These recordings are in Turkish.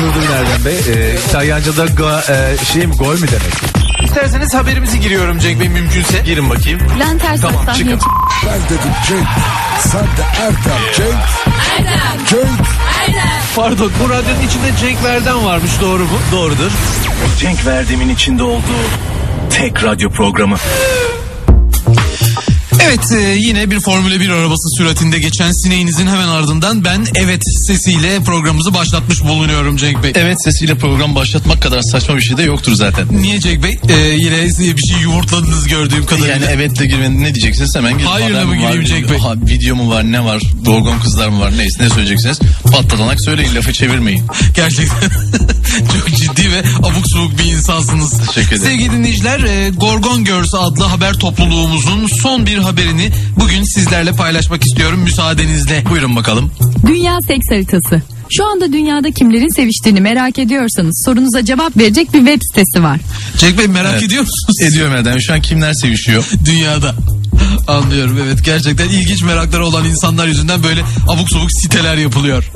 Dur dur Erdem Bey. Ee, İtalyanca'da ga, e, şey mi gol mü demek? İsterseniz haberimizi giriyorum Cenk Bey mümkünse. Girin bakayım. Bülent Ersoy Tamam, sahneye çıkın. Ben dedim Cenk. Sen de Erdem. Cenk. Cenk. Pardon bu radyonun içinde Cenk Verden varmış doğru mu? Doğrudur. Cenk Verdem'in içinde olduğu tek radyo programı. Evet e, yine bir Formula 1 arabası süratinde geçen sineğinizin hemen ardından ben evet sesiyle programımızı başlatmış bulunuyorum Cenk Bey. Evet sesiyle program başlatmak kadar saçma bir şey de yoktur zaten. Niye Cenk Bey? E, yine bir şey yumurtladınız gördüğüm kadarıyla. Yani evetle girmeni ne diyeceksiniz hemen girin. Hayırla Haber mı gireyim Cenk Bey? Ha, video mu var ne var gorgon kızlar mı var neyse ne söyleyeceksiniz. Patladanak söyleyin lafı çevirmeyin. Gerçekten çok ciddi ve abuk subuk bir insansınız. Teşekkür ederim. Sevgili dinleyiciler e, Gorgon Girls adlı haber topluluğumuzun son bir haberini bugün sizlerle paylaşmak istiyorum müsaadenizle. Buyurun bakalım. Dünya seks haritası. Şu anda dünyada kimlerin seviştiğini merak ediyorsanız sorunuza cevap verecek bir web sitesi var. Cenk Bey merak Evet. ediyor musunuz? Ediyorum Erdem şu an kimler sevişiyor? Dünyada. Anlıyorum evet gerçekten ilginç merakları olan insanlar yüzünden böyle abuk subuk siteler yapılıyor.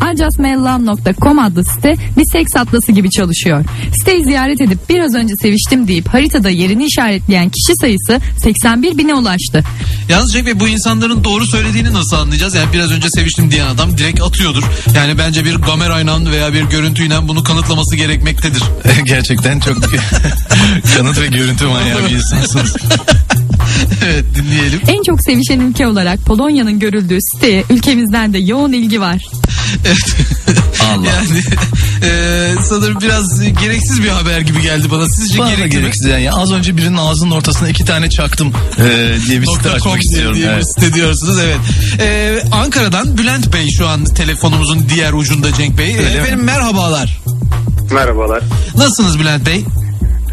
arjasmaillam.com adlı site bir seks atlası gibi çalışıyor. Siteyi ziyaret edip biraz önce seviştim deyip haritada yerini işaretleyen kişi sayısı 81 bine ulaştı. Yalnız Cenk Bey bu insanların doğru söylediğini nasıl anlayacağız? Yani biraz önce seviştim diyen adam direkt atıyordur. Yani bence bir kamerayla veya bir görüntüyle bunu kanıtlaması gerekmektedir. Gerçekten çok kanıt ve görüntü manyağı bir insansınız. evet dinleyelim. En çok sevişen ülke olarak Polonya'nın görüldüğü siteye ülkemizden de yoğun ilgi var. Allah. Yani e, sanırım biraz gereksiz bir haber gibi geldi bana. Sizce Bana gerekli mi? gereksiz yani. Az önce birinin ağzının ortasına iki tane çaktım ee, diye bir site açmak istiyorum. diye bir Evet. site diyorsunuz evet. Ee, Ankara'dan Bülent Bey şu an telefonumuzun diğer ucunda Cenk Bey. Ee, Öyle mi? efendim merhabalar. Merhabalar. Nasılsınız Bülent Bey?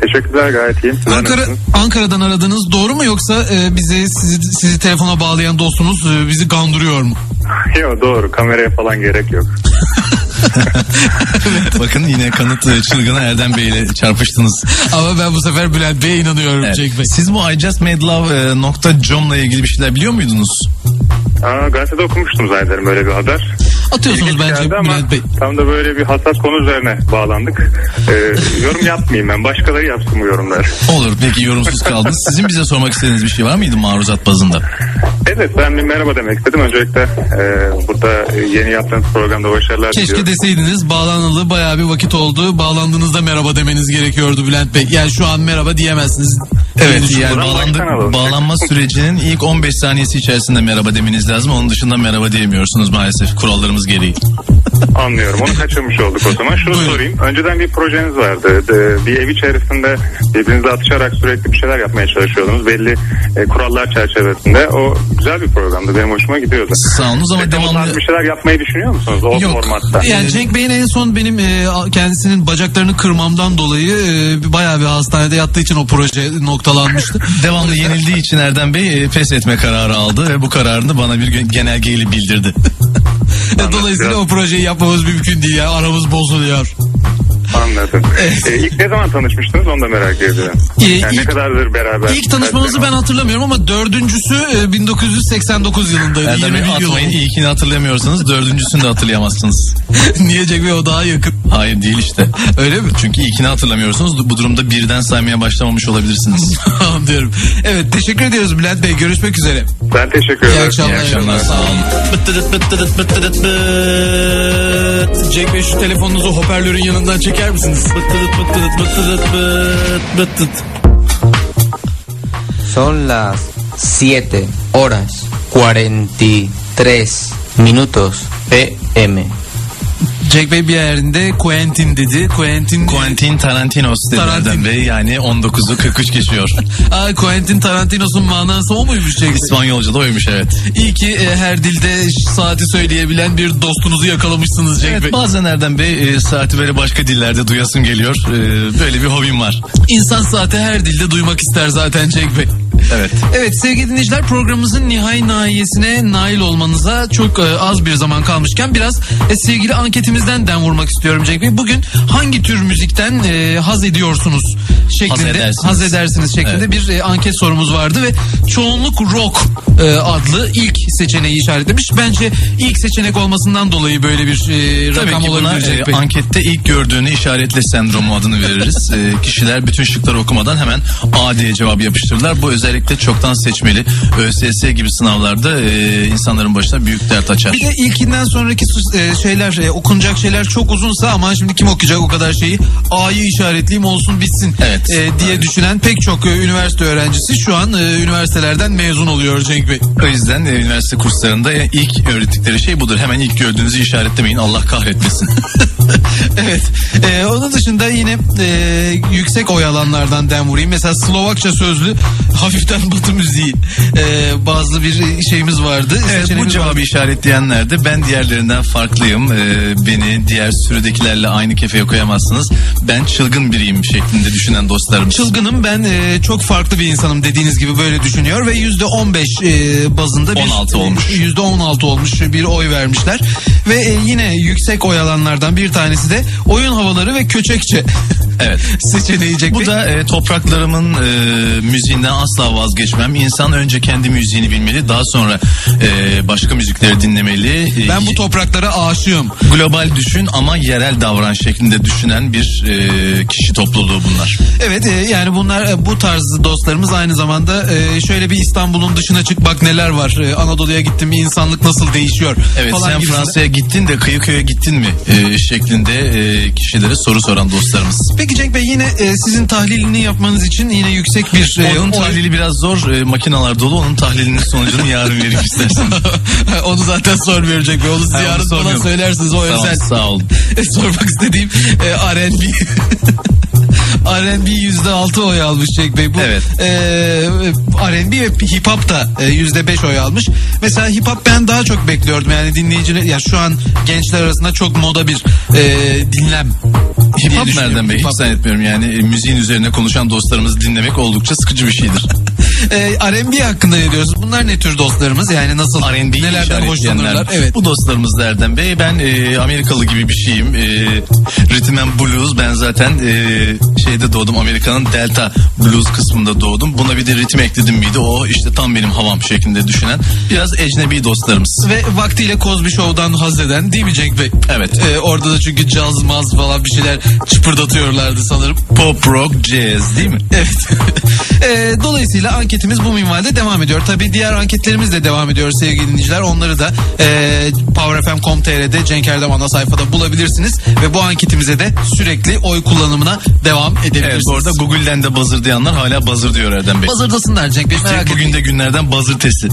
Teşekkürler gayet iyiyim. Sizler Ankara nasılsınız? Ankara'dan aradınız doğru mu yoksa e, bizi sizi, sizi telefona bağlayan dostunuz e, bizi gandırıyor mu? Yok doğru kameraya falan gerek yok. Bakın yine kanıt e, çılgını Erdem Bey ile çarpıştınız. Ama ben bu sefer Bülent Bey'e inanıyorum Evet. Cenk Bey. Siz bu I Just Made Love nokta com'la ilgili bir şeyler biliyor muydunuz? Aa, gazetede okumuştum zannederim böyle bir haber. Atıyorsunuz bence geldi ama Bülent Bey. tam da böyle bir hassas konu üzerine bağlandık. Ee, yorum yapmayayım ben. Başkaları yapsın bu yorumlar. Olur peki yorumsuz kaldınız. Sizin bize sormak istediğiniz bir şey var mıydı maruzat bazında? Evet ben bir merhaba demek istedim. Öncelikle e, burada yeni yaptığınız programda başarılar Keşke diliyorum. deseydiniz bağlanalı bayağı bir vakit oldu. Bağlandığınızda merhaba demeniz gerekiyordu Bülent Bey. Yani şu an merhaba diyemezsiniz. Evet yani Buradan bağlandı, baştan alalım. bağlanma sürecinin ilk 15 saniyesi içerisinde merhaba demeniz lazım. Onun dışında merhaba diyemiyorsunuz maalesef kurallarımız gereği. Anlıyorum. Onu kaçırmış olduk o zaman. Şunu Buyurun. sorayım. Önceden bir projeniz vardı. Bir ev içerisinde birbirinize atışarak sürekli bir şeyler yapmaya çalışıyordunuz. Belli e, kurallar çerçevesinde. O güzel bir programdı. Benim hoşuma gidiyordu. Sağ Peki o tarz devamlı... bir şeyler yapmayı düşünüyor musunuz? O Yok. formatta. Yani Cenk Bey'in en son benim e, kendisinin bacaklarını kırmamdan dolayı e, bayağı bir hastanede yattığı için o proje noktalanmıştı. Devamlı yenildiği için Erdem Bey e, pes etme kararı aldı ve bu kararını bana bir genelgeyle bildirdi. Dolayısıyla o projeyi yapmamız mümkün değil ya. Aramız bozuluyor. Anladım. Ee, ilk ne zaman tanışmıştınız onu da merak ediyorum. Ee, yani ne ilk- kadardır beraber? İlk tanışmamızı ben hatırlamıyorum ama dördüncüsü e, 1989 yılındaydı. Erdem Bey 21 yıl atmayın oldu. ilkini hatırlamıyorsanız dördüncüsünü de hatırlayamazsınız. Niye Bey o daha yakın? Hayır değil işte. Öyle mi? Çünkü ilkini hatırlamıyorsunuz. Bu durumda birden saymaya başlamamış olabilirsiniz. Anlıyorum. Evet teşekkür ediyoruz Bülent Bey. Görüşmek üzere. Ben teşekkür İyi ederim. akşamlar. İyi akşamlar sağ olun. Bıttırıt bıttırıt bıttırıt bıt. Cenk Bey şu telefonunuzu hoparlörün yanından çeker Son las siete horas cuarenta y tres minutos PM. Cenk Bey bir yerinde Quentin dedi. Quentin Quentin Tarantinos dedi Tarantino. Erdem Bey. Yani 19'u 43 geçiyor. Aa, Quentin Tarantino'sun manası o muymuş Cenk Bey? İspanyolca'da oymuş evet. İyi ki e, her dilde saati söyleyebilen bir dostunuzu yakalamışsınız Cenk Bey. Evet bazen Erdem Bey e, saati böyle başka dillerde duyasım geliyor. E, böyle bir hobim var. İnsan saati her dilde duymak ister zaten Cenk Bey. Evet. Evet sevgili dinleyiciler programımızın nihai nahiyesine nail olmanıza çok e, az bir zaman kalmışken biraz e, sevgili anketimizden dem vurmak istiyorum Cenk Bey. Bugün hangi tür müzikten e, haz ediyorsunuz şeklinde Haz edersiniz. haz edersiniz şeklinde Evet. bir e, anket sorumuz vardı ve çoğunluk rock e, adlı ilk seçeneği işaretlemiş. Bence ilk seçenek olmasından dolayı böyle bir e, Tabii rakam ki buna olabilir Cenk e, Bey. ankette ilk gördüğünü işaretle sendromu adını veririz. E, kişiler bütün şıkları okumadan hemen A diye cevap yapıştırırlar. Bu özellikle çoktan seçmeli ÖSS gibi sınavlarda e, insanların başına büyük dert açar. Bir de ilkinden sonraki e, şeyler e, okunacak şeyler çok uzunsa ama şimdi kim okuyacak o kadar şeyi A'yı işaretleyeyim olsun bitsin Evet. e, diye düşünen pek çok e, üniversite öğrencisi şu an e, üniversitelerden mezun oluyor Cenk Bey. O yüzden e, üniversite kurslarında e, ilk öğrettikleri şey budur. Hemen ilk gördüğünüzü işaretlemeyin. Allah kahretmesin. evet. E, onun dışında yine e, yüksek oy alanlardan dem vurayım. Mesela Slovakça sözlü hafiften batı müziği e, bazı bir şeyimiz vardı. Evet, bu cevabı vardı. işaretleyenler de ben diğerlerinden farklıyım. Ee, beni diğer sürüdekilerle aynı kefeye koyamazsınız. Ben çılgın biriyim şeklinde düşünen dostlarım. Çılgınım ben e, çok farklı bir insanım dediğiniz gibi böyle düşünüyor ve yüzde 15 e, bazında bir 16 olmuş. Yüzde 16 olmuş bir oy vermişler ve e, yine yüksek oy alanlardan bir tanesi de oyun havaları ve köçekçe Evet. seçeneği Bu da e, topraklarımın e, müziğinden asla vazgeçmem. İnsan önce kendi müziğini bilmeli, daha sonra e, başka müzikleri dinlemeli. E, ben bu topraklara aşığım. global düşün ama yerel davran şeklinde düşünen bir e, kişi topluluğu bunlar. Evet e, yani bunlar e, bu tarz dostlarımız aynı zamanda e, şöyle bir İstanbul'un dışına çık bak neler var. E, Anadolu'ya gittim bir insanlık nasıl değişiyor Evet falan sen gibisinden. Fransa'ya gittin de Kıyıköy'e gittin mi e, şeklinde e, kişilere soru soran dostlarımız. Peki Cenk Bey yine e, sizin tahlilini yapmanız için yine yüksek bir e, Onun tahlili biraz zor. E, makineler dolu. Onun tahlilinin sonucunu yarın vereyim istersen. Onu zaten sormuyor Cenk Bey. Onu siz yarın bana sormuyorum. söylersiniz o Tamam, özel. sağ olun. Sormak istediğim e, R&B. R&B yüzde altı oy almış Cenk Bey. Bu, Evet. E, R&B ve hip hop da e, yüzde beş oy almış. Mesela hip hop ben daha çok bekliyordum. Yani dinleyiciler ya şu an gençler arasında çok moda bir e, dinlem. Hip hop nereden be? Hiç zannetmiyorum yani. E, müziğin üzerine konuşan dostlarımızı dinlemek oldukça sıkıcı bir şeydir. E, R&B hakkında ne diyorsunuz? Bunlar ne tür dostlarımız? Yani nasıl? R&B'yi nelerden hoşlanırlar? Evet. Bu dostlarımız Erdem Bey. Ben e, Amerikalı gibi bir şeyim. E, Rhythm and Blues. Ben zaten e, şeyde doğdum. Amerika'nın Delta Blues kısmında doğdum. Buna bir de ritim ekledim miydi? O işte tam benim havam şeklinde düşünen. Biraz ecnebi dostlarımız. Ve vaktiyle Cosby Show'dan haz eden değil mi Cenk Bey? Evet. Ee, orada da çünkü caz maz falan bir şeyler çıpırdatıyorlardı sanırım. Pop, rock, jazz değil mi? Evet. Ee, dolayısıyla anketimiz bu minvalde devam ediyor. Tabii diğer anketlerimiz de devam ediyor sevgili dinleyiciler. Onları da e, powerfm.com.tr'de Cenk Erdem ana sayfada bulabilirsiniz. Ve bu anketimize de sürekli oy kullanımına devam edebilirsiniz. Evet bu arada Google'den de buzzer diyenler hala buzzer diyor Erdem Bey. Buzzardasınlar Cenk Bey merak Bugün etmeyin. de günlerden buzzer testi.